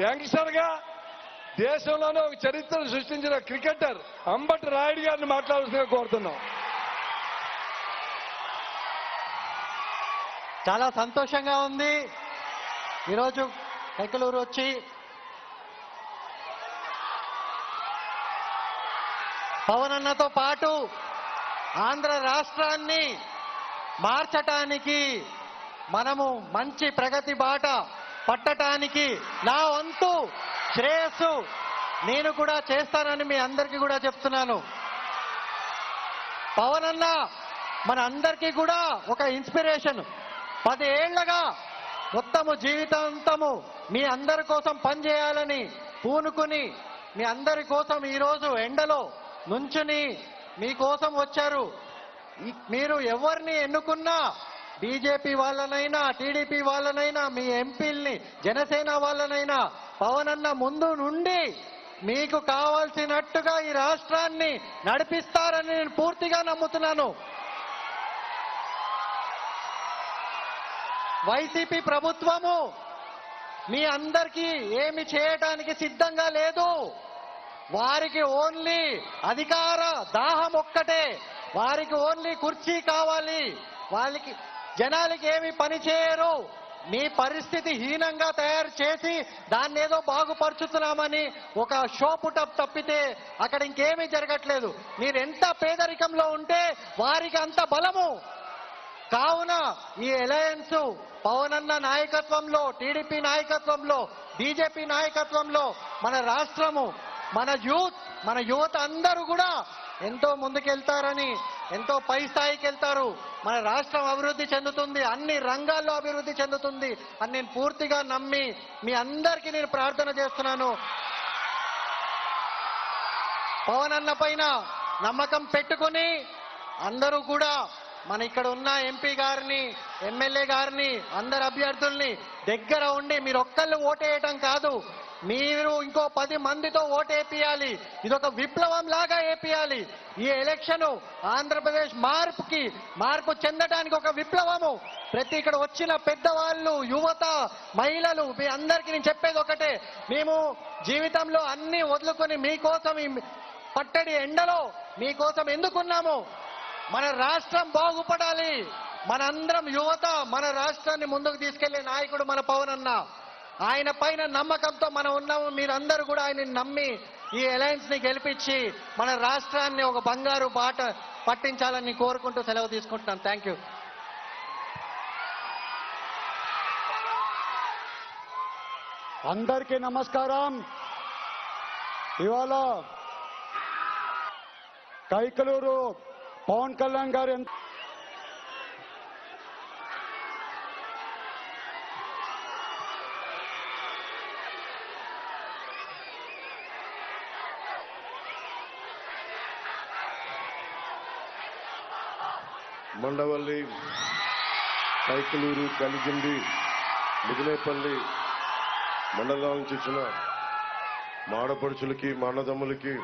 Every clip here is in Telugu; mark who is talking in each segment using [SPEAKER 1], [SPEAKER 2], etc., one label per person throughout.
[SPEAKER 1] యంగ్స్టర్గా దేశంలోనే ఒక చరిత్రను సృష్టించిన క్రికెటర్ అంబటి రాయుడు గారిని మాట్లాడాల్సిందిగా కోరుతున్నాం.
[SPEAKER 2] చాలా సంతోషంగా ఉంది. ఈరోజు కైకలూరు వచ్చి పవన్ అన్నతో పాటు ఆంధ్ర రాష్ట్రాన్ని మార్చటానికి మనము మంచి ప్రగతి బాట పట్టటానికి నా వంతు శ్రేయస్సు నేను కూడా చేస్తానని మీ అందరికీ కూడా చెప్తున్నాను. పవన్ అన్న మన అందరికీ కూడా ఒక ఇన్స్పిరేషన్. పది ఏళ్ళగా మొత్తము జీవితాంతము మీ అందరి కోసం పనిచేయాలని పూనుకుని మీ అందరి కోసం ఈరోజు ఎండలో నుంచుని మీకోసం వచ్చారు. మీరు ఎవరిని ఎన్నుకున్నా బీజేపీ వాళ్ళనైనా టీడీపీ వాళ్ళనైనా మీ ఎంపీల్ని జనసేన వాళ్ళనైనా పవన్ అన్న ముందు నుండి మీకు కావాల్సినట్టుగా ఈ రాష్ట్రాన్ని నడిపిస్తారని నేను పూర్తిగా నమ్ముతున్నాను. వైసీపీ ప్రభుత్వము మీ అందరికీ ఏమి చేయటానికి సిద్ధంగా లేదు. వారికి ఓన్లీ అధికార దాహం ఒక్కటే. వారికి ఓన్లీ కుర్చీ కావాలి. వాళ్ళకి జనాలకి ఏమి పని చేయరు. మీ పరిస్థితి హీనంగా తయారు చేసి దాన్ని ఏదో బాగుపరుచుతున్నామని ఒక షో పుటప్ తప్పితే అక్కడ ఇంకేమీ జరగట్లేదు. మీరు ఎంత పేదరికంలో ఉంటే వారికి అంత బలము. కావున ఈ అలయన్స్ పవనన్న నాయకత్వంలో టీడీపీ నాయకత్వంలో బీజేపీ నాయకత్వంలో మన రాష్ట్రము మన యూత్ మన యువత అందరూ కూడా ఎంతో ముందుకెళ్తారని ఎంతో పై స్థాయికి వెళ్తారు మన రాష్ట్రం అభివృద్ధి చెందుతుంది అన్ని రంగాల్లో అభివృద్ధి చెందుతుంది అని నేను పూర్తిగా నమ్మి మీ అందరికీ నేను ప్రార్థన చేస్తున్నాను. పవన్ అన్న పైన నమ్మకం పెట్టుకుని అందరూ కూడా మన ఇక్కడ ఉన్న ఎంపీ గారిని ఎమ్మెల్యే గారిని అందరు అభ్యర్థుల్ని దగ్గర ఉండి మీరు ఒక్కళ్ళు ఓటేయటం కాదు. మీరు ఇంకో పది మందితో ఓటేపియాలి ఇది ఒక విప్లవం లాగా ఏపియాలి ఈ ఎలక్షన్ ఆంధ్రప్రదేశ్ మార్పుకి మార్పు చెందడానికి ఒక విప్లవము. ప్రతి ఇక్కడ వచ్చిన పెద్దవాళ్ళు యువత మహిళలు మీ అందరికీ నేను చెప్పేది ఒకటే. మేము జీవితంలో అన్ని వదులుకొని మీకోసం ఈ పట్టడి ఎండలో మీకోసం ఎందుకున్నాము? మన రాష్ట్రం బాగుపడాలి. మనందరం యువత మన రాష్ట్రాన్ని ముందుకు తీసుకెళ్ళే నాయకుడు మన పవన్ అన్న ఆయన పైన నమ్మకంతో మనం ఉన్నాము. మీరందరూ కూడా ఆయన నమ్మి ఈ అలయన్స్ని గెలిపించి మన రాష్ట్రాన్ని ఒక బంగారు బాట పట్టించాలని కోరుకుంటూ సెలవు తీసుకుంటున్నాను థ్యాంక్ యూ
[SPEAKER 3] అందరికీ నమస్కారం. ఇవాళ కైకలూరు పవన్ కళ్యాణ్ గారు
[SPEAKER 4] మండవల్లి కైకలూరు కలిగిండి ముదినేపల్లి మండలాల నుంచి వచ్చిన మాడపడుచులకి మానదమ్ములకి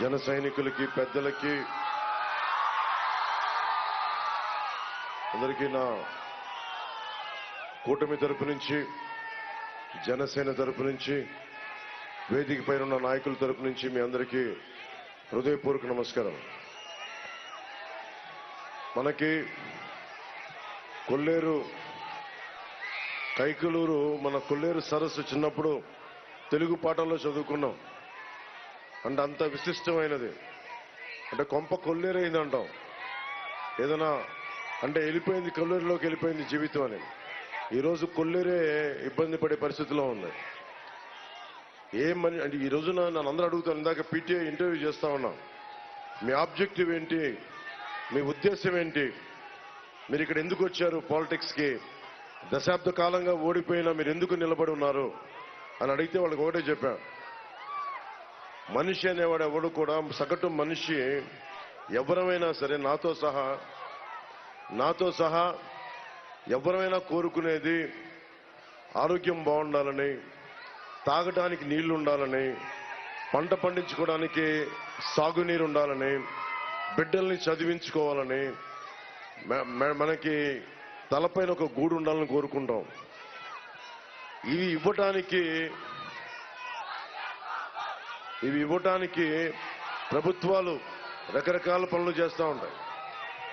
[SPEAKER 4] జన సైనికులకి పెద్దలకి అందరికీ నా కూటమి తరపు నుంచి జనసేన తరపు నుంచి వేదిక పైన ఉన్న నాయకుల తరపు నుంచి మీ అందరికీ హృదయపూర్వక నమస్కారం మనకి కొల్లేరు కైకలూరు మన కొల్లేరు సరస్సు చిన్నప్పుడు తెలుగు పాఠంలో చదువుకున్నాం. అంటే అంత విశిష్టమైనది. అంటే కొంప కొల్లేరైంది అంటాం ఏదైనా అంటే వెళ్ళిపోయింది కొల్లేరులోకి వెళ్ళిపోయింది జీవితం అని. ఈరోజు కొల్లేరే ఇబ్బంది పడే పరిస్థితిలో ఉంది. ఏం మని అంటే ఈ రోజున నన్ను అందరూ అడుగుతాను ఇందాక పీటీఐ ఇంటర్వ్యూ చేస్తా ఉన్నా. మీ ఆబ్జెక్టివ్ ఏంటి? మీ ఉద్దేశం ఏంటి? మీరు ఇక్కడ ఎందుకు వచ్చారు పాలిటిక్స్కి? దశాబ్ద కాలంగా ఓడిపోయినా మీరు ఎందుకు నిలబడి ఉన్నారు? అని అడిగితే వాళ్ళకి ఒకటే చెప్పాం. మనిషి అనేవాడు ఎవడు కూడా సగటు మనిషి ఎవరమైనా సరే నాతో సహా నాతో సహా ఎవరమైనా కోరుకునేది ఆరోగ్యం బాగుండాలని తాగడానికి నీళ్ళు ఉండాలని పంట పండించుకోవడానికి సాగునీరు ఉండాలని బిడ్డల్ని చదివించుకోవాలని మ- మనకి తలపైన ఒక గూడు ఉండాలని కోరుకుంటాం. ఇవి ఇవ్వటానికి ఇవి ఇవ్వటానికి ప్రభుత్వాలు రకరకాల పనులు చేస్తూ ఉంటాయి.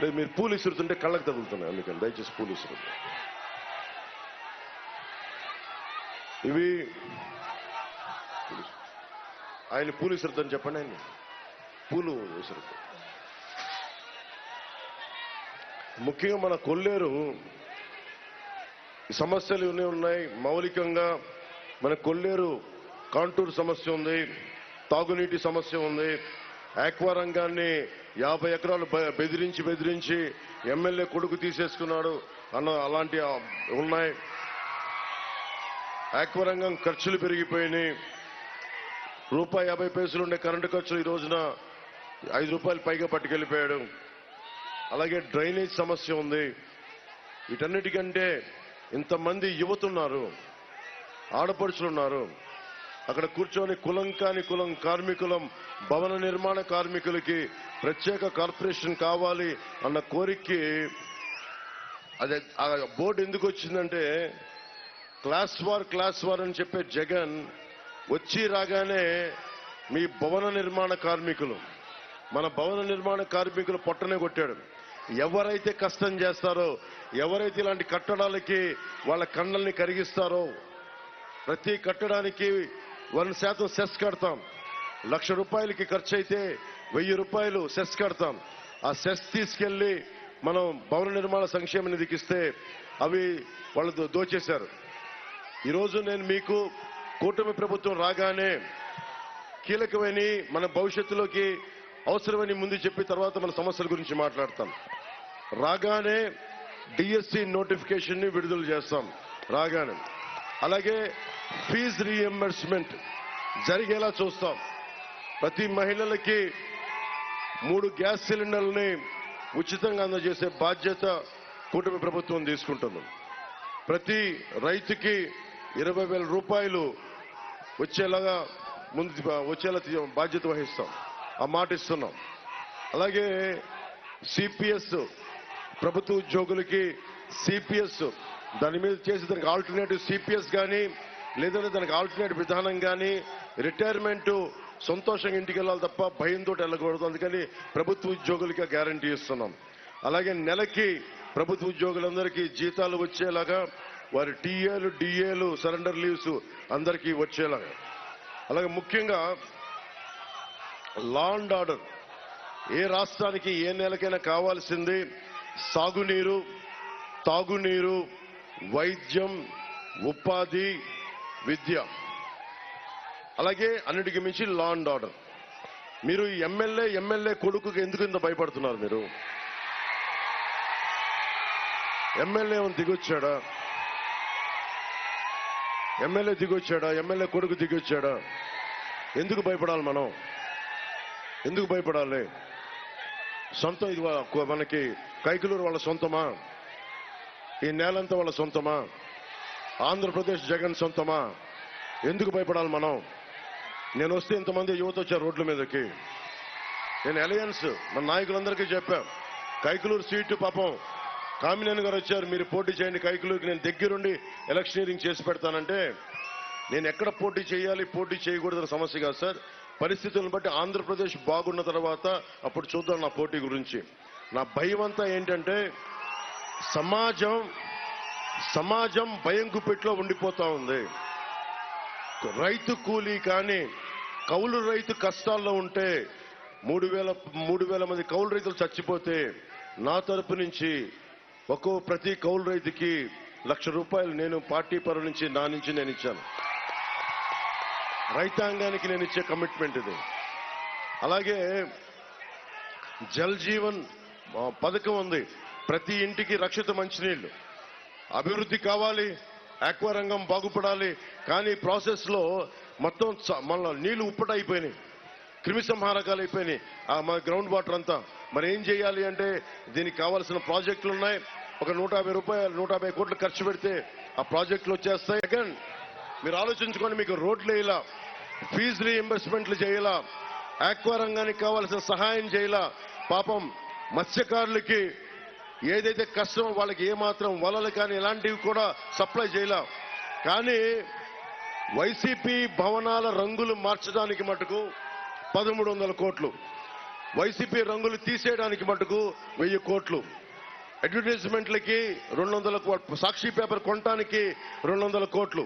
[SPEAKER 4] లేదు మీరు పూలు ఇసురుతుంటే కళ్ళకు తగులుతున్నాయి అందుకని దయచేసి పూలు ఇసురు ఇవి ఆయన పూలు ఇసురుతాను చెప్పండి ఆయన పూలు ఇసురుతాం ముఖ్యంగా మన కొల్లేరు సమస్యలు ఇవన్నీ ఉన్నాయి. మౌలికంగా మన కొల్లేరు కాంటూర్ సమస్య ఉంది. తాగునీటి సమస్య ఉంది. ఆక్వా రంగాన్ని యాభై ఎకరాలు బెదిరించి బెదిరించి ఎమ్మెల్యే కొడుకు తీసేసుకున్నాడు అన్న అలాంటి ఉన్నాయి. ఆక్వా రంగం ఖర్చులు పెరిగిపోయినాయి. రూపాయి యాభై పైసలు ఉండే కరెంటు ఖర్చులు ఈ రోజున ఐదు రూపాయలు పైగా పట్టుకెళ్ళిపోయాడు. అలాగే డ్రైనేజ్ సమస్య ఉంది. వీటన్నిటికంటే ఇంతమంది యువతున్నారు ఆడపడుచులు ఉన్నారు అక్కడ కూర్చొని కులం కాని కులం కార్మికులం భవన నిర్మాణ కార్మికులకి ప్రత్యేక కార్పొరేషన్ కావాలి అన్న కోరికకి అదే ఆ బోర్డు ఎందుకు వచ్చిందంటే క్లాస్ వార్ క్లాస్ వార్ అని చెప్పే జగన్ వచ్చి రాగానే మీ భవన నిర్మాణ కార్మికులు మన భవన నిర్మాణ కార్మికులు పొట్టనే కొట్టాడు. ఎవరైతే కష్టం చేస్తారో ఎవరైతే ఇలాంటి కట్టడాలకి వాళ్ళ కళ్ళల్ని కరిగిస్తారో ప్రతి కట్టడానికి వన్ శాతం సెస్ కడతాం. లక్ష రూపాయలకి ఖర్చు అయితే వెయ్యి రూపాయలు సెస్ కడతాం. ఆ సెస్ తీసుకెళ్ళి మనం భవన నిర్మాణ సంక్షేమ నిధికి ఇస్తే అవి వాళ్ళు దోచేశారు. ఈరోజు నేను మీకు కూటమి ప్రభుత్వం రాగానే కీలకమైన మన భవిష్యత్తులోకి అవసరమని ముందు చెప్పి తర్వాత మన సమస్యల గురించి మాట్లాడతాం. రాగానే డిఎస్సి నోటిఫికేషన్ని విడుదల చేస్తాం. రాగానే. అలాగే ఫీజు రీఎంబర్స్మెంట్ జరిగేలా చూస్తాం. ప్రతి మహిళలకి మూడు గ్యాస్ సిలిండర్లని ఉచితంగా అందజేసే బాధ్యత కూటమి ప్రభుత్వం తీసుకుంటుంది. ప్రతి రైతుకి ఇరవై వేల రూపాయలు వచ్చేలాగా ముందు వచ్చేలా బాధ్యత వహిస్తాం. ఆ మాట ఇస్తున్నాం. అలాగే సిపిఎస్ ప్రభుత్వ ఉద్యోగులకి సిపిఎస్ దాని మీద చేసి దానికి ఆల్టర్నేటివ్ సిపిఎస్ కానీ లేదంటే దానికి ఆల్టర్నేటివ్ విధానం కానీ రిటైర్మెంట్ సంతోషంగా ఇంటికి వెళ్ళాలి తప్ప భయంతో వెళ్ళకూడదు. అందుకని ప్రభుత్వ ఉద్యోగులకి గ్యారంటీ ఇస్తున్నాం. అలాగే నెలకి ప్రభుత్వ ఉద్యోగులందరికీ జీతాలు వచ్చేలాగా వారి టీఏలు డిఏలు సరెండర్ లీవ్స్ అందరికీ వచ్చేలాగా. అలాగే ముఖ్యంగా లా అండ్ ఆర్డర్ ఏ రాష్ట్రానికి ఏ నెలకైనా కావాల్సింది సాగునీరు తాగునీరు వైద్యం ఉపాధి విద్య. అలాగే అన్నిటికి మించి లా అండ్ ఆర్డర్ మీరు ఎమ్మెల్యే ఎమ్మెల్యే కొడుకుకి ఎందుకు ఇంత భయపడుతున్నారు మీరు? ఎమ్మెల్యే దిగొచ్చాడా? ఎమ్మెల్యే దిగొచ్చాడా? ఎమ్మెల్యే కొడుకు దిగొచ్చాడా? ఎందుకు భయపడాలి మనం? ఎందుకు భయపడాలి? సొంతం ఇది మనకి కైకులూరు వాళ్ళ సొంతమా? ఈ నేలంతా వాళ్ళ సొంతమా? ఆంధ్రప్రదేశ్ జగన్ సొంతమా? ఎందుకు భయపడాలి మనం? నేను వస్తే ఇంతమంది యువత వచ్చారు రోడ్ల మీదకి. నేను అలయన్స్ మన నాయకులందరికీ చెప్పాం. కైకులూరు సీటు పాపం. కామినేని గారు వచ్చారు మీరు పోటీ చేయండి కైకులూరుకి నేను దగ్గరుండి ఎలక్షనీరింగ్ చేసి పెడతానంటే నేను ఎక్కడ పోటీ చేయాలి పోటీ చేయకూడదన్న సమస్య కాదు సార్. పరిస్థితులను బట్టి ఆంధ్రప్రదేశ్ బాగున్న తర్వాత అప్పుడు చూద్దాం నా పోటీ గురించి. నా భయం అంతా ఏంటంటే సమాజం సమాజం భయం గుప్పెట్లో ఉండిపోతా ఉంది. రైతు కూలీ కానీ కౌలు రైతు కష్టాల్లో ఉంటే మూడు వేల మూడు వేల మంది కౌలు రైతులు చచ్చిపోతే నా తరపు నుంచి ఒక్కో ప్రతి కౌలు రైతుకి లక్ష రూపాయలు నేను పార్టీ పరం నుంచి నా నుంచి నేను ఇచ్చాను. రైతాంగానికి నేను ఇచ్చే కమిట్మెంట్ ఇది. అలాగే జల్ జీవన్ పథకం ఉంది. ప్రతి ఇంటికి రక్షిత మంచినీళ్ళు అభివృద్ధి కావాలి ఆక్వా రంగం బాగుపడాలి కానీ ప్రాసెస్లో మొత్తం చ- మన నీళ్ళు ఉప్పట అయిపోయినాయి. క్రిమి సంహారకాలు అయిపోయినాయి. ఆ గ్రౌండ్ వాటర్ అంతా. మరి ఏం చేయాలి అంటే దీనికి కావాల్సిన ప్రాజెక్టులు ఉన్నాయి. ఒక నూట యాభై రూపాయలు నూట యాభై కోట్లు ఖర్చు పెడితే ఆ ప్రాజెక్టులు వచ్చేస్తాయి. సెకండ్ మీరు ఆలోచించుకొని మీకు రోడ్లు వేయాల ఫీజు రీఎంబర్స్మెంట్లు చేయాలా ఆక్వా రంగానికి కావాల్సిన సహాయం చేయాలా. పాపం మత్స్యకారులకి ఏదైతే కష్టమో వాళ్ళకి ఏమాత్రం వలలు కానీ ఇలాంటివి కూడా సప్లై చేయాల. కానీ వైసీపీ భవనాల రంగులు మార్చడానికి మటుకు పదమూడు వందల కోట్లు. వైసీపీ రంగులు తీసేయడానికి మటుకు వెయ్యి కోట్లు. అడ్వర్టైజ్మెంట్లకి రెండు వందల కోట్లు సాక్షి పేపర్ కొనడానికి రెండు వందల కోట్లు.